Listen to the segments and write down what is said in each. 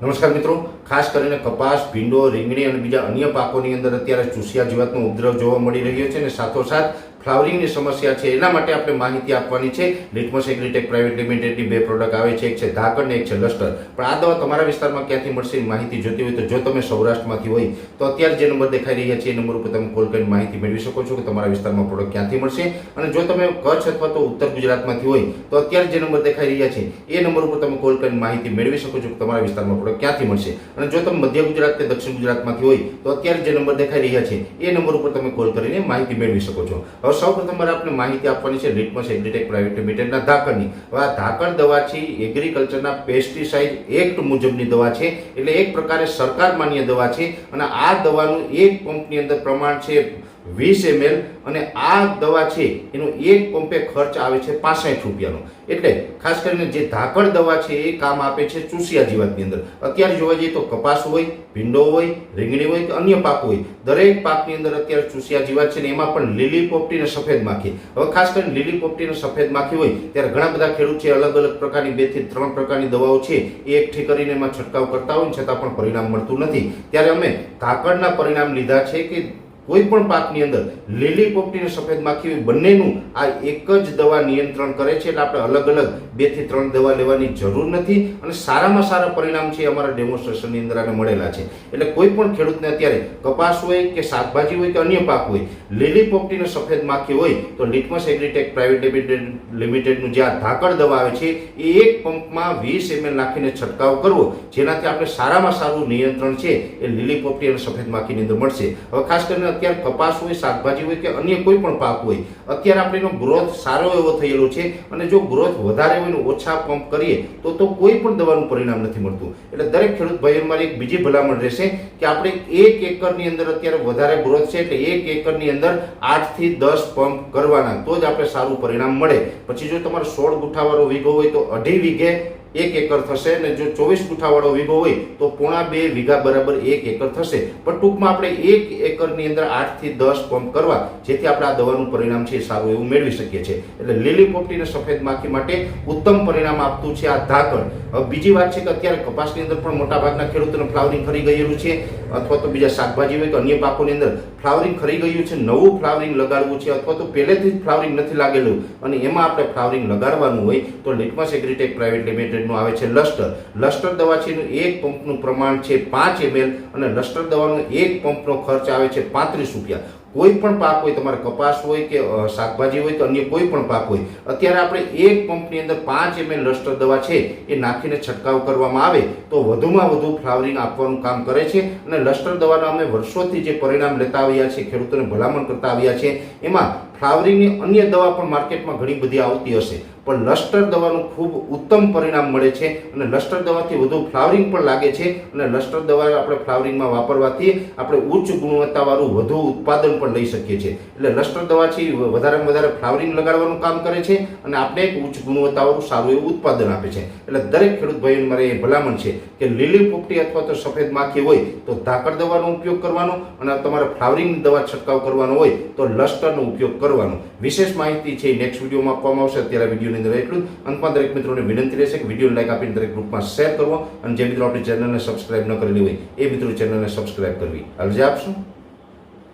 નમસ્કાર મિત્રો. ખાસ કરીને કપાસ, ભીંડો, રીંગણી અને બીજા અન્ય પાકોની અંદર અત્યારે ચૂસિયા જીવાતનો ઉપદ્રવ જોવા મળી રહ્યો છે અને સાથોસાથ ફ્લાવરિંગની સમસ્યા છે, એના માટે આપણે માહિતી આપવાની છે. લિટમસ એગ્રીટેક પ્રાઇવેટ લિમિટેડની બે પ્રોડક્ટ આવે છે, એક છે ધાકડ ને એક છે લસ્ટર. પણ આ દવા તમારા વિસ્તારમાં ક્યાંથી મળશે માહિતી જોતી હોય તો જો તમે સૌરાષ્ટ્રમાંથી હોય, તો અત્યારે જે નંબર દેખાઈ રહ્યા છે, એ નંબર ઉપર તમે કોલ કરીને માહિતી મેળવી શકો છો કે તમારા વિસ્તારમાં પ્રોડક્ટ ક્યાંથી મળશે. અને જો તમે કચ્છ અથવા તો ઉત્તર ગુજરાતમાંથી હોય, તો અત્યારે જે નંબર દેખાઈ રહ્યા છે, એ નંબર ઉપર તમે કોલ કરીને માહિતી મેળવી શકો છો કે તમારા વિસ્તારમાં પ્રોડક્ટ ક્યાંથી મળશે. અને જો તમે મધ્ય ગુજરાત કે દક્ષિણ ગુજરાતમાંથી હોય, તો અત્યારે જે નંબર દેખાઈ રહ્યા છે, એ નંબર ઉપર તમે કોલ કરીને માહિતી મેળવી શકો છો. હવે સૌ પ્રથમ મારે આપણે માહિતી આપવાની છે, લિટમસ એગ્રીટેક પ્રાઇવેટ લિમિટેડના ધાકડની હવે આ ધાકડ દવા છે એગ્રીકલ્ચરના પેસ્ટિસાઇડ એક્ટ મુજબની દવા છે, એટલે એક પ્રકારે સરકાર માન્ય દવા છે, અને આ દવાનું એક પંપની અંદર પ્રમાણ છે વીસ એમએલ, અને આ દવા છે, એનો એક પંપે ખર્ચ આવે છે પાસઠ રૂપિયાનો. એટલે ખાસ કરીને જે ધાકડ દવા છે, એ કામ આપે છે ચૂસિયા જીવાતની અંદર. અત્યારે જોવા જઈએ તો કપાસ હોય, ભીંડો હોય, રીંગણી હોય કે અન્ય પાક હોય, દરેક પાકની અંદર અત્યારે ચૂસિયા જીવાત છે ને એમાં પણ લીલી પોપટી અને સફેદ માખી. હવે ખાસ કરીને લીલી પોપટી અને સફેદ માખી હોય, ત્યારે ઘણા બધા ખેડૂત છે અલગ અલગ પ્રકારની બેથી ત્રણ પ્રકારની દવાઓ છે, એ એકઠી કરીને એમાં છંટકાવ કરતા હોય છતાં પણ પરિણામ મળતું નથી. ત્યારે અમે કાકડના પરિણામ લીધા છે કે કોઈ પણ પાકની અંદર લીલી પોપટી અને સફેદ માખી બંનેનું આ એક જ દવા નિયંત્રણ કરે છે એટલે આપણે અલગ અલગ બેથી ત્રણ દવા લેવાની જરૂર નથી અને સારામાં સારા પરિણામ છે અમારા ડેમોન્સ્ટ્રેશનની અંદર આને મળેલા છે. એટલે કોઈ પણ ખેડૂતને અત્યારે કપાસ હોય કે શાકભાજી હોય કે અન્ય પાક હોય, લીલી પોપટી અને સફેદ માખી હોય તો લિટમસ એગ્રીટેક પ્રાઇવેટ લિમિટેડ લિમિટેડનું જે આ ધાકડ દવા આવે છે એ એક પંપમાં વીસ એમએલ નાખીને છંટકાવ કરવો, જેનાથી આપણે સારામાં સારું નિયંત્રણ છે એ લીલી પોપટી અને સફેદ માખીની અંદર મળશે. હવે ખાસ કરીને અત્યારે કપાસ હોય, શાકભાજી હોય કે અન્ય કોઈ પણ પાક હોય, અત્યારે આપણે એનો ગ્રોથ સારો એવો થયેલો છે અને જો ગ્રોથ વધારે હોય ને ઓછા પંપ કરીએ, તો તો કોઈ પણ દવાનું પરિણામ નથી મળતું. એટલે દરેક ખેડૂત ભાઈઓ, મારી એક બીજી ભલામણ રહેશે કે આપણે એક એકરની અંદર અત્યારે વધારે ગ્રોથ છે એટલે એક એકરની અંદર આઠથી દસ પંપ કરવાના, તો જ આપણે સારું પરિણામ મળે. પછી જો તમારે સોળ ગુઠાવાળો વીઘો હોય તો અઢી વીઘે એક એકર થશે અને જો ચોવીસ ગુઠાવાળો વીઘો હોય તો પોણા બે વીઘા બરાબર એક એકર થશે. પણ ટૂંકમાં આપણે એક એકરની અંદર આઠથી દસ પંપ કરવા, જેથી આપણે આ દવાનું પરિણામ છે સારું એવું મેળવી શકીએ છીએ. એટલે લીલી પોપટી અને સફેદ માખી માટે ઉત્તમ પરિણામ આપતું છે આ ધાકડ બીજી વાત છે કે અત્યારે કપાસની અંદર પણ મોટા ભાગના ખેડૂતોને ફ્લાવરિંગ ખરી ગયેલું છે, અથવા તો બીજા શાકભાજી હોય કે અન્ય પાકોની અંદર ફ્લાવરિંગ ખરી ગયું છે, નવું ફ્લાવરિંગ લગાડવું છે, અથવા તો પહેલેથી જ ફ્લાવરિંગ નથી લાગેલું. અને એમાં આપણે ફ્લાવરિંગ લગાડવાનું હોય તો લિટમસ એગ્રીટેક પ્રાઇવેટ લિમિટેડનું આવે છે લસ્ટર. લસ્ટર દવા છે એક પંપનું પ્રમાણ છે પાંચ એમએલ અને લસ્ટર દવાનો એક પંપનો ખર્ચ આવે છે પાંત્રીસ રૂપિયા. કોઈ પણ પાક હોય, તમારે કપાસ હોય કે શાકભાજી હોય કે અન્ય કોઈ પણ પાક હોય, અત્યારે આપણે એક પંપની અંદર પાંચ એમએલ લસ્ટર દવા છે એ નાખીને છંટકાવ કરવામાં આવે તો વધુમાં વધુ ફ્લાવરિંગ આપવાનું કામ કરે છે અને લસ્ટર દવાના અમે વર્ષોથી જે પરિણામ લેતા આવ્યા છીએ ખેડૂતોને ભલામણ કરતા આવ્યા છે, એમાં ફ્લાવરિંગની અન્ય દવા પણ માર્કેટમાં ઘણી બધી આવતી હશે. પણ લસ્ટર દવાનું ખૂબ ઉત્તમ પરિણામ મળે છે અને લસ્ટર દવાથી વધુ ફ્લાવરિંગ પણ લાગે છે અને લસ્ટર દવા આપણે ફ્લાવરિંગમાં વાપરવાથી આપણે ઉચ્ચ ગુણવત્તાવાળું વધુ ઉત્પાદન પણ લઈ શકીએ છીએ. એટલે લસ્ટર દવા છે વધારેમાં વધારે ફ્લાવરિંગ લગાડવાનું કામ કરે છે અને આપણે એક ઉચ્ચ ગુણવત્તાવાળું સારું એવું ઉત્પાદન આપે છે. એટલે દરેક ખેડૂત ભાઈઓને મારે એ ભલામણ છે કે લીલી પોપટી અથવા તો સફેદ માખી હોય તો ધાકડ દવાનો ઉપયોગ કરવાનો અને તમારે ફ્લાવરિંગ દવા છંટકાવ કરવાનો હોય તો લસ્ટરનો ઉપયોગ કરવાનો વિશેષ માહિતી છે નેક્સ્ટ વિડીયોમાં આપવામાં આવશે. અત્યારે વિડીયોની અંદર એટલું જ. અંતમાં દરેક મિત્રોને વિનંતી રહેશે કે વીડિયો લાઈક આપીને દરેક ગ્રુપમાં શેર કરવો. અને જે મિત્રો આપણી ચેનલને સબસ્ક્રાઈબ ન કરેલી હોય, એ મિત્રો ચેનલને સબસ્ક્રાઈબ કરવી. અરજી આપશું.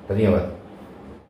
ધન્યવાદ.